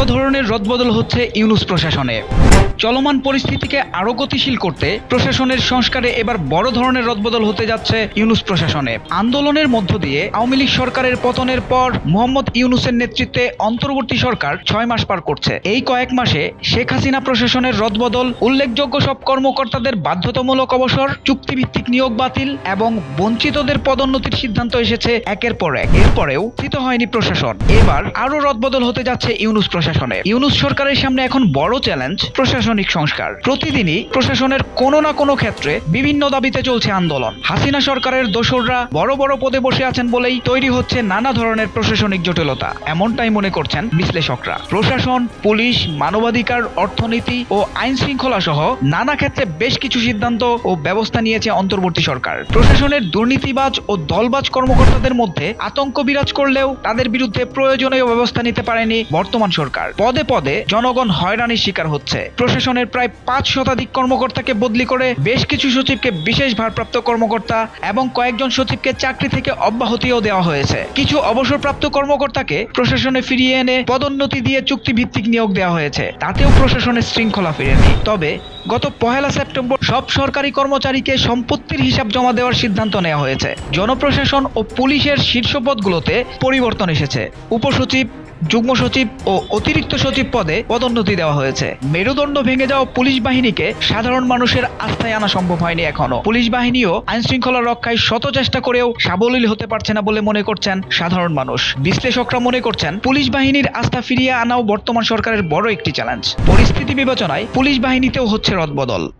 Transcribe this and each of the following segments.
বড় ধরনের রদবদল হচ্ছে ইউনুস প্রশাসনে। চলমান পরিস্থিতিকে আরও গতিশীল করতে প্রশাসনের সংস্কারে এবার বড় ধরনের রদবদল হতে যাচ্ছে ইউনুস প্রশাসনে। আন্দোলনের মধ্য দিয়ে আওয়ামী লীগ সরকারের পতনের পর মোহাম্মদ ইউনুসের নেতৃত্বে অন্তর্বর্তী সরকার ছয় মাস পার করছে। এই কয়েক মাসে শেখ হাসিনা প্রশাসনের রদবদল, উল্লেখযোগ্য সব কর্মকর্তাদের বাধ্যতামূলক অবসর, চুক্তিভিত্তিক নিয়োগ বাতিল এবং বঞ্চিতদের পদোন্নতির সিদ্ধান্ত এসেছে একের পর এক। এরপরেও স্থিত হয়নি প্রশাসন। এবার আরও রদবদল হতে যাচ্ছে ইউনুস প্রশাসনে। ইউনুস সরকারের সামনে এখন বড় চ্যালেঞ্জ, প্রশাসনিক সংস্কার। প্রতিদিনই প্রশাসনের কোনো না কোনো ক্ষেত্রে বিভিন্ন দাবিতে চলছে আন্দোলন। হাসিনা সরকারের দোসররা বড় বড় পদে বসে আছেন বলেই তৈরি হচ্ছে নানা ধরনের প্রশাসনিক জটিলতা, এমনটাই মনে করছেন বিশ্লেষকরা। প্রশাসন, পুলিশ, মানবাধিকার, অর্থনীতি ও আইন শৃঙ্খলা সহ নানা ক্ষেত্রে বেশ কিছু সিদ্ধান্ত ও ব্যবস্থা নিয়েছে অন্তর্বর্তী সরকার। প্রশাসনের দুর্নীতিবাজ ও দলবাজ কর্মকর্তাদের মধ্যে আতঙ্ক বিরাজ করলেও তাদের বিরুদ্ধে প্রয়োজনীয় ব্যবস্থা নিতে পারেনি বর্তমান সরকার। পদে পদে জনগণ হয়রানির শিকার হচ্ছে। প্রশাসনের প্রায় পাঁচ শতাধিক কর্মকর্তাকে বদলি করে বেশ কিছু সচিবকে বিশেষ ভারপ্রাপ্ত কর্মকর্তা এবং কয়েকজন সচিবকে চাকরি থেকে অব্যাহতিও দেওয়া হয়েছে। কিছু অবসরপ্রাপ্ত কর্মকর্তাকে প্রশাসনে ফিরিয়ে এনে পদোন্নতি দিয়ে চুক্তিভিত্তিক নিয়োগ দেওয়া হয়েছে। তাতেও প্রশাসনের শৃঙ্খলা ফিরেনি। তবে গত পহেলা সেপ্টেম্বর সব সরকারি কর্মচারীকে সম্পত্তির হিসাব জমা দেওয়ার সিদ্ধান্ত নেওয়া হয়েছে। জনপ্রশাসন ও পুলিশের শীর্ষ পদগুলোতে পরিবর্তন এসেছে। উপসচিব যুগ্ম সচিব ও অতিরিক্ত সচিব পদে পদোন্নতি দেওয়া হয়েছে। মেরুদণ্ড ভেঙে যাওয়া পুলিশ বাহিনীকে সাধারণ মানুষের আস্থায় আনা সম্ভব হয়নি এখনও। পুলিশ বাহিনীও আইন শৃঙ্খলা রক্ষায় শত চেষ্টা করেও সাবলীল হতে পারছে না বলে মনে করছেন সাধারণ মানুষ। বিশ্লেষকরা মনে করছেন, পুলিশ বাহিনীর আস্থা ফিরিয়ে আনাও বর্তমান সরকারের বড় একটি চ্যালেঞ্জ পরিস্থিতি বিবেচনায় পুলিশ বাহিনীতেও হচ্ছে রদবদল।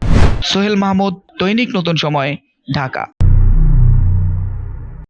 সোহেল মাহমুদ, দৈনিক নতুন সময়, ঢাকা।